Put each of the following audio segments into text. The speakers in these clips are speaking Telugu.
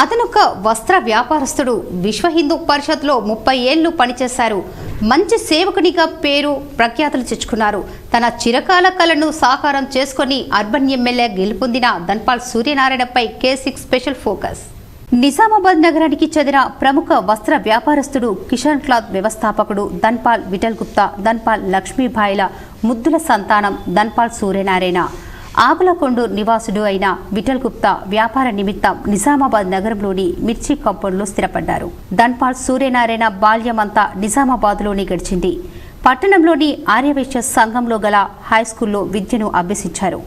అతనొక వస్త్ర వ్యాపారస్తుడు. విశ్వ హిందూ పరిషత్లో ముప్పై ఏళ్ళు పనిచేశారు. మంచి సేవకునిగా పేరు ప్రఖ్యాతులు తెచ్చుకున్నారు. తన చిరకాల కలను సాకారం చేసుకొని అర్బన్ ఎమ్మెల్యే గెలుపొందిన Dhanpal సూర్యనారాయణపై K six special focus. Nizamabad నగరానికి చెందిన ప్రముఖ వస్త్ర వ్యాపారస్తుడు కిషన్ క్లాత్ వ్యవస్థాపకుడు ధన్పాల్ విఠల్ గుప్తా ధన్పాల్ లక్ష్మీభాయిల ముద్దుల సంతానం ధన్పాల్ సూర్యనారాయణ. ఆకులకొండు నివాసుడు అయిన విఠల్ గుప్తా వ్యాపార నిమిత్తం నిజామాబాద్ నగరంలోని మిర్చి కంపౌండ్లో స్థిరపడ్డారు. ధన్పాల్ సూర్యనారాయణ బాల్యమంతా నిజామాబాద్లోనే గడిచింది. పట్టణంలోని ఆర్యవైశ్య సంఘంలో గల హైస్కూల్లో విద్యను అభ్యసించారు.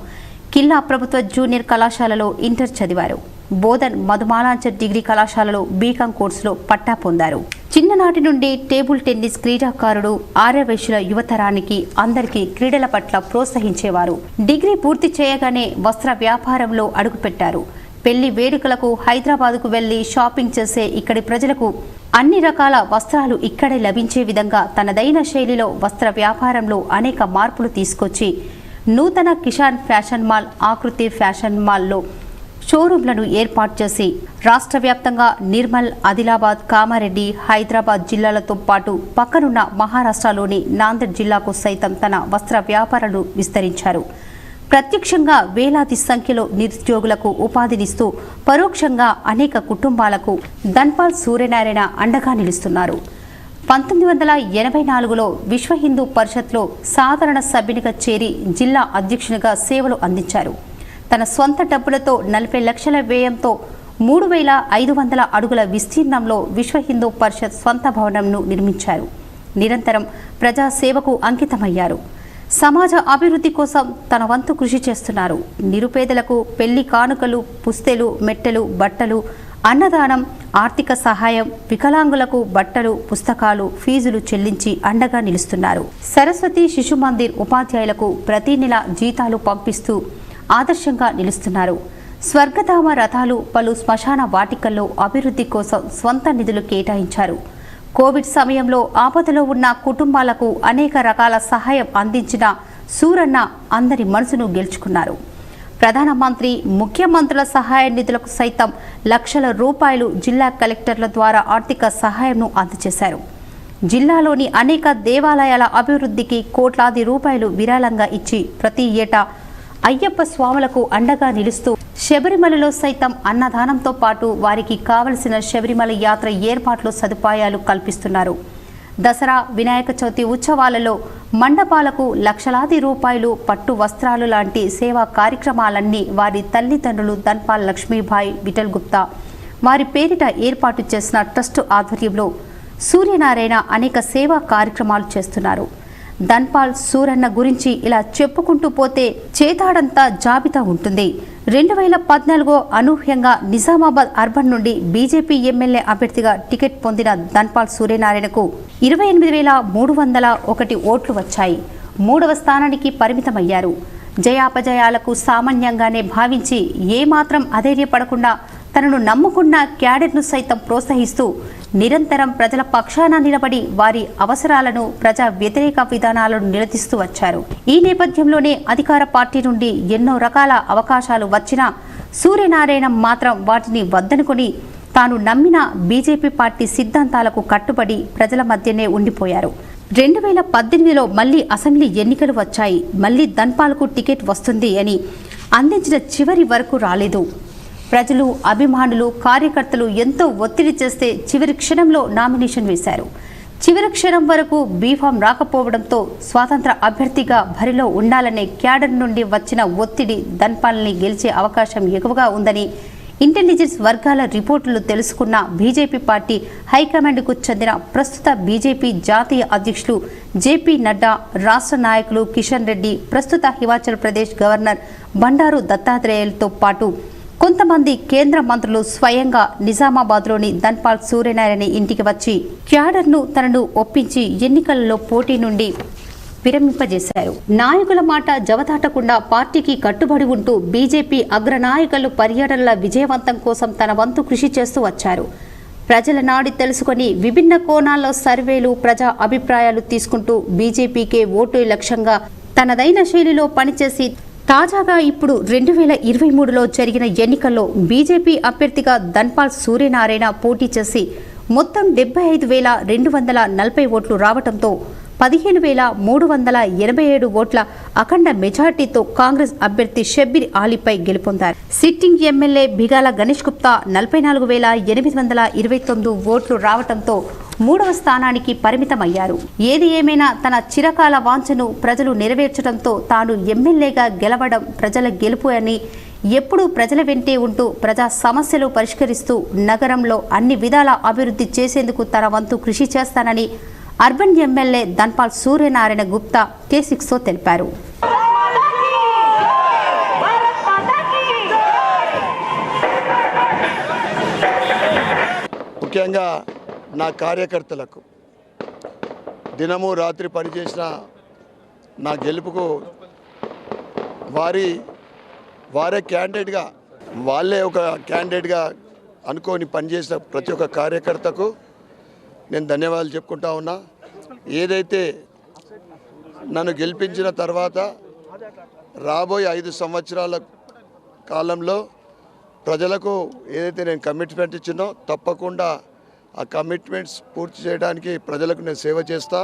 కిల్లా ప్రభుత్వ జూనియర్ కళాశాలలో ఇంటర్ చదివారు. బోధన్ మధుమాలాంచర్ డిగ్రీ కళాశాలలో బీకాం కోర్సులో పట్టా పొందారు. చిన్ననాటి నుండి టేబుల్ టెన్నిస్ క్రీడాకారుడు ఆర్యవైశ్యుల యువతరానికి అందరికీ క్రీడల పట్ల ప్రోత్సహించేవారు. డిగ్రీ పూర్తి చేయగానే వస్త్ర వ్యాపారంలో అడుగుపెట్టారు. పెళ్ళి వేడుకలకు హైదరాబాద్కు వెళ్ళి షాపింగ్ చేసే ఇక్కడి ప్రజలకు అన్ని రకాల వస్త్రాలు ఇక్కడే లభించే విధంగా తనదైన శైలిలో వస్త్ర వ్యాపారంలో అనేక మార్పులు తీసుకొచ్చి నూతన Kishan fashion mall Akruti fashion మాల్లో షోరూంలను ఏర్పాటు చేసి రాష్ట్ర వ్యాప్తంగా నిర్మల్ ఆదిలాబాద్ కామారెడ్డి హైదరాబాద్ జిల్లాలతో పాటు పక్కనున్న మహారాష్ట్రలోని నాందేడ్ జిల్లాకు సైతం తన వస్త్ర వ్యాపారాలు విస్తరించారు. ప్రత్యక్షంగా వేలాది సంఖ్యలో నిరుద్యోగులకు ఉపాధినిస్తూ పరోక్షంగా అనేక కుటుంబాలకు ధన్పాల్ సూర్యనారాయణ అండగా నిలుస్తున్నారు. పంతొమ్మిది వందల ఎనభై నాలుగులో విశ్వ హిందూ పరిషత్లో సాధారణ సభ్యునిగా చేరి జిల్లా అధ్యక్షునిగా సేవలు అందించారు. తన సొంత డబ్బులతో నలభై లక్షల వ్యయంతో మూడు వేల ఐదు వందల అడుగుల విస్తీర్ణంలో విశ్వ హిందూ పరిషత్ స్వంత భవనంను నిర్మించారు. నిరంతరం ప్రజాసేవకు అంకితమయ్యారు. సమాజ అభివృద్ధి కోసం తన వంతు కృషి చేస్తున్నారు. నిరుపేదలకు పెళ్ళి కానుకలు పుస్తెలు మెట్టెలు బట్టలు అన్నదానం ఆర్థిక సహాయం వికలాంగులకు బట్టలు పుస్తకాలు ఫీజులు చెల్లించి అండగా నిలుస్తున్నారు. సరస్వతి శిశు మందిర్ ఉపాధ్యాయులకు ప్రతి నెల జీతాలు పంపిస్తూ ఆదర్శంగా నిలుస్తున్నారు. స్వర్గధామ రథాలు పలు శ్మశాన వాటికల్లో అభివృద్ధి కోసం స్వంత నిధులు కేటాయించారు. కోవిడ్ సమయంలో ఆపదలో ఉన్న కుటుంబాలకు అనేక రకాల సహాయం అందించిన సూరన్న అందరి మనసును గెలుచుకున్నారు. ప్రధానమంత్రి ముఖ్యమంత్రుల సహాయ నిధులకు సైతం లక్షల రూపాయలు జిల్లా కలెక్టర్ల ద్వారా ఆర్థిక సహాయంను అందజేశారు. జిల్లాలోని అనేక దేవాలయాల అభివృద్ధికి కోట్లాది రూపాయలు విరాళంగా ఇచ్చి ప్రతి ఏటా అయ్యప్ప స్వాములకు అండగా నిలుస్తూ శబరిమలలో సైతం అన్నదానంతో పాటు వారికి కావలసిన శబరిమల యాత్ర ఏర్పాట్లు సదుపాయాలు కల్పిస్తున్నారు. దసరా వినాయక చవితి ఉత్సవాలలో మండపాలకు లక్షలాది రూపాయలు పట్టు వస్త్రాలు లాంటి సేవా కార్యక్రమాలన్నీ వారి తల్లిదండ్రులు ధన్పాల్ లక్ష్మీభాయ్ విఠల్ గుప్తా వారి పేరిట ఏర్పాటు చేసిన ట్రస్ట్ ఆధ్వర్యంలో సూర్యనారాయణ అనేక సేవా కార్యక్రమాలు చేస్తున్నారు. ధన్పాల్ సూరన్న గురించి ఇలా చెప్పుకుంటూ పోతే చేతాడంతా జాబితా ఉంటుంది. రెండు వేల పద్నాలుగో అనూహ్యంగా నిజామాబాద్ అర్బన్ నుండి బీజేపీ ఎమ్మెల్యే అభ్యర్థిగా టికెట్ పొందిన ధన్పాల్ సూర్యనారాయణకు ఇరవై ఎనిమిది వేల మూడు వందల ఒకటి ఓట్లు వచ్చాయి. మూడవ స్థానానికి పరిమితమయ్యారు. జయాపజయాలకు సామాన్యంగానే భావించి ఏమాత్రం అధైర్యపడకుండా తనను నమ్ముకున్న క్యాడర్ను సైతం ప్రోత్సహిస్తూ నిరంతరం ప్రజల పక్షాన నిలబడి వారి అవసరాలను ప్రజా వ్యతిరేక విధానాలను నిలదీస్తూ వచ్చారు. ఈ నేపథ్యంలోనే అధికార పార్టీ నుండి ఎన్నో రకాల అవకాశాలు వచ్చినా సూర్యనారాయణ మాత్రం వాటిని వద్దనుకొని తాను నమ్మిన బీజేపీ పార్టీ సిద్ధాంతాలకు కట్టుబడి ప్రజల మధ్యనే ఉండిపోయారు. రెండు వేల పద్దెనిమిదిలో మళ్ళీ అసెంబ్లీ ఎన్నికలు వచ్చాయి. మళ్ళీ ధన్పాల్కు టికెట్ వస్తుంది అని అందించిన చివరి వరకు రాలేదు. ప్రజలు అభిమానులు కార్యకర్తలు ఎంతో ఒత్తిడి చేస్తే చివరి క్షణంలో నామినేషన్ వేశారు. చివరి క్షణం వరకు బీఫామ్ రాకపోవడంతో స్వాతంత్ర అభ్యర్థిగా బరిలో ఉండాలనే క్యాడర్ నుండి వచ్చిన ఒత్తిడి ధన్పాల్ని గెలిచే అవకాశం ఎక్కువగా ఉందని ఇంటెలిజెన్స్ వర్గాల రిపోర్టులు తెలుసుకున్న బీజేపీ పార్టీ హైకమాండ్కు చెందిన ప్రస్తుత బీజేపీ జాతీయ అధ్యక్షులు జేపీ నడ్డా రాష్ట్ర నాయకులు కిషన్ రెడ్డి ప్రస్తుత హిమాచల్ ప్రదేశ్ గవర్నర్ బండారు దత్తాత్రేయులతో పాటు కొంతమంది కేంద్ర మంత్రులు స్వయంగా నిజామాబాద్లోని ధన్పాల్ సూర్యనారాయణ ఇంటికి వచ్చి క్యాడర్ను తనను ఒప్పించి ఎన్నికలలో పోటీ నుండి విరమింపజేశారు. నాయకుల మాట జవదాటకుండా పార్టీకి కట్టుబడి ఉంటూ బీజేపీ అగ్రనాయకులు పర్యటనల విజయవంతం కోసం తన వంతు కృషి చేస్తూ వచ్చారు. ప్రజల నాడి తెలుసుకొని విభిన్న కోణాల్లో సర్వేలు ప్రజా అభిప్రాయాలు తీసుకుంటూ బీజేపీకే ఓటు లక్ష్యంగా తనదైన శైలిలో పనిచేసి తాజాగా ఇప్పుడు రెండు వేల ఇరవై మూడులో జరిగిన ఎన్నికల్లో బీజేపీ అభ్యర్థిగా ధన్పాల్ సూర్యనారాయణ పోటీ చేసి మొత్తం డెబ్బై ఐదు వేల రెండు వందల నలభై ఓట్లు రావడంతో పదిహేను వేల మూడు వందల ఎనభై ఏడు ఓట్ల అఖండ మెజార్టీతో కాంగ్రెస్ అభ్యర్థి షబ్బీర్ ఆలీపై గెలుపొందారు. సిట్టింగ్ ఎమ్మెల్యే బిగాల గణేష్ గుప్తా నలభై నాలుగు వేల ఎనిమిది వందల ఇరవై తొమ్మిది ఓట్లు రావడంతో మూడవ స్థానానికి పరిమితమయ్యారు. ఏది ఏమైనా తన చిరకాల వాంఛను ప్రజలు నెరవేర్చడంతో తాను ఎమ్మెల్యేగా గెలవడం ప్రజల గెలుపు అని ఎప్పుడూ ప్రజల వెంటే ఉంటూ ప్రజా సమస్యలు పరిష్కరిస్తూ నగరంలో అన్ని విధాల అభివృద్ధి చేసేందుకు తన వంతు కృషి చేస్తానని urban MLA Dhanpal Suryanarayana Gupta K సిక్స్తో తెలిపారు. ముఖ్యంగా నా కార్యకర్తలకు దినము రాత్రి పనిచేసిన నా గెలుపుకు వారి వారే క్యాండిడేట్గా వాళ్ళే ఒక క్యాండిడేట్గా అనుకొని పనిచేసిన ప్రతి ఒక్క కార్యకర్తకు నేను ధన్యవాదాలు చెప్పుకుంటా ఉన్నా. ఏదైతే నన్ను గెలిపించిన తర్వాత రాబోయే ఐదు సంవత్సరాల కాలంలో ప్రజలకు ఏదైతే నేను కమిట్మెంట్ ఇచ్చినో తప్పకుండా ఆ కమిట్మెంట్స్ పూర్తి చేయడానికి ప్రజలకు నేను సేవ చేస్తా.